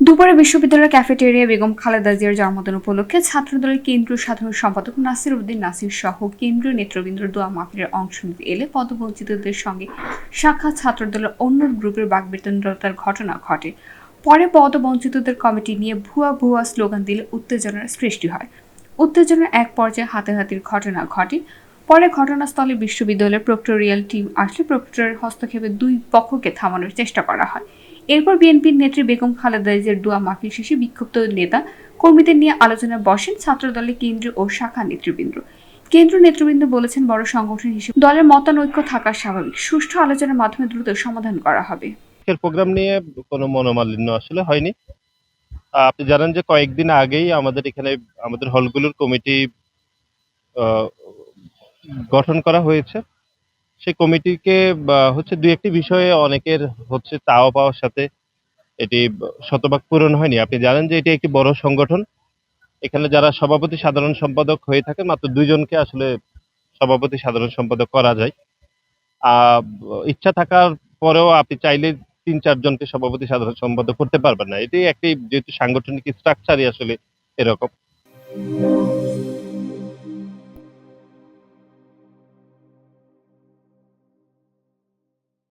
দুপুরে বিশ্ববিদ্যালয়ের ক্যাফেটেরিয়া বেগম খালেদা জিয়ার জন্মদিন উপলক্ষে ছাত্রদলের কেন্দ্রীয় সাধারণ সম্পাদক নাসির উদ্দিন নাসির সহ কেন্দ্রীয় নেতৃবৃন্দ দোয়া মাহফিলের অংশ নিতে এলে পদবঞ্চিতদের সঙ্গে শাখা ছাত্রদলের অন্য গ্রুপের বাকবিতণ্ডতার ঘটনা ঘটে। পরে পদবঞ্চিতদের কমিটি নিয়ে ভুয়া ভুয়া স্লোগান দিলে উত্তেজনার সৃষ্টি হয়। উত্তেজনার এক পর্যায়ে হাতাহাতির ঘটনা ঘটে। পরে ঘটনাস্থলে বিশ্ববিদ্যালয়ের প্রক্টোরিয়াল টিম আসলে প্রক্টোরিয়ার হস্তক্ষেপে দুই পক্ষকে থামানোর চেষ্টা করা হয়। এরপর বিএনপির নেত্রী বেগম খালেদা জিয়ার দোয়া মাহফিল শেষে বিক্ষুব্ধ নেতা কর্মীদের নিয়ে আলোচনায় বসেন ছাত্রদলের কেন্দ্রীয় ও শাখা নেতৃবৃন্দ। কেন্দ্র নেতৃবৃন্দ বলেছেন, বড় সংগঠন হিসেবে দলের মতানৈক্য থাকা স্বাভাবিক। সুষ্ঠু আলোচনার মাধ্যমে দ্রুত সমাধান করা হবে। প্রোগ্রাম নিয়ে কোনো মনোমালিন্য আসলে হয়নি। আপনি জানেন যে কয়েকদিন আগেই আমাদের এখানে আমাদের হলগুলোর কমিটি গঠন করা হয়েছে। সেই কমিটিকে হচ্ছে দুই একটি বিষয়ে অনেকের হচ্ছে চাওয়া পাওয়ার সাথে এটি শতভাগ পূরণ হয়নি। আপনি জানেন যে এটি একটি বড় সংগঠন। এখানে যারা সভাপতি, সাধারণ সম্পাদক হয়ে থাকে, মাত্র দুইজনকে আসলে সভাপতি, সাধারণ সম্পাদক করা যায়। ইচ্ছা থাকার পরেও আপনি চাইলে তিন চারজনকে সভাপতি, সাধারণ সম্পাদক করতে পারবেন না। এটি একটি যেহেতু সাংগঠনিক স্ট্রাকচারই আসলে এরকম।